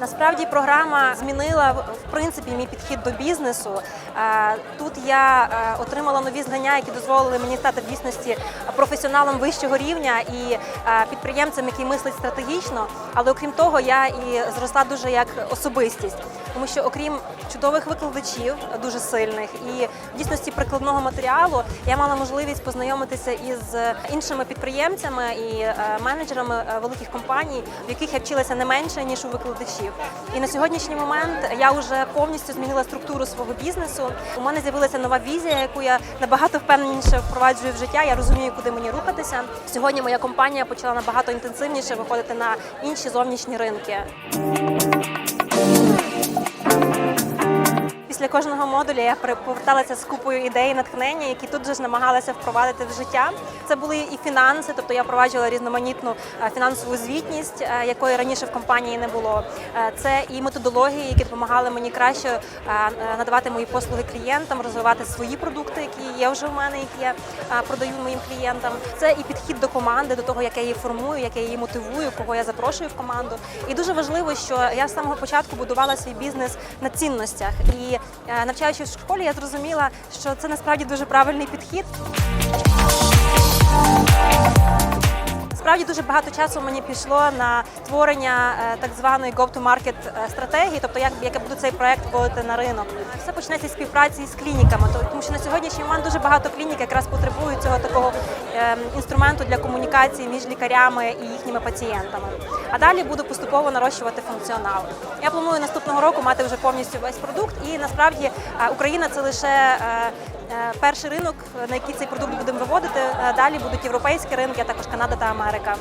Насправді програма змінила в принципі мій підхід до бізнесу. Е, Тут я е, отримала нові знання, які дозволили мені стати в дійсності професіоналом вищого рівня і е, підприємцем, який мислить стратегічно. Але окрім того, я і зросла дуже як особистість, тому що окрім чудових викладачів, дуже сильних, і в дійсності прикладного матеріалу, я мала можливість познайомитися із іншими підприємцями і е, менеджерами е, великих компаній, в яких я вчилася не менше ніж у викладачів. І на сьогоднішній момент я вже повністю змінила структуру свого бізнесу. У мене з'явилася нова візія, яку я набагато впевненіше впроваджую в життя. Я розумію, куди мені рухатися. Сьогодні моя компанія почала набагато інтенсивніше виходити на інші зовнішні ринки. Після кожного модуля я поверталася з купою ідей натхнення, які тут же ж намагалася впровадити в життя. Це були і фінанси, тобто я впроваджувала різноманітну е, фінансову звітність, е, якої раніше в компанії не було. Е, Це і методології, які допомагали мені краще надавати мої послуги клієнтам, розвивати свої продукти, які є вже в мене, які я продаю моїм клієнтам. Це і підхід до команди, до того, як я її формую, як я її мотивую, кого я запрошую в команду. І дуже важливо, що я з самого початку будувала свій бізнес на цінностях. І навчаючись в школі, я зрозуміла, що це насправді дуже правильний підхід. Справді дуже багато часу мені пішло на створення е, так званої go-to-market е, стратегії, тобто як, я буду цей проект вводити на ринок. Все почнеться з співпраці з клініками, то- тому що на сьогоднішній момент дуже багато клінік якраз потребують цього такого е, інструменту для комунікації між лікарями і їхніми пацієнтами. А далі буду поступово нарощувати функціонал. Я планую наступного року мати вже повністю весь продукт, і насправді е, Україна це лише перший ринок, на який цей продукт будемо виводити. Е, Далі будуть європейські ринки, а також Канада та Америка.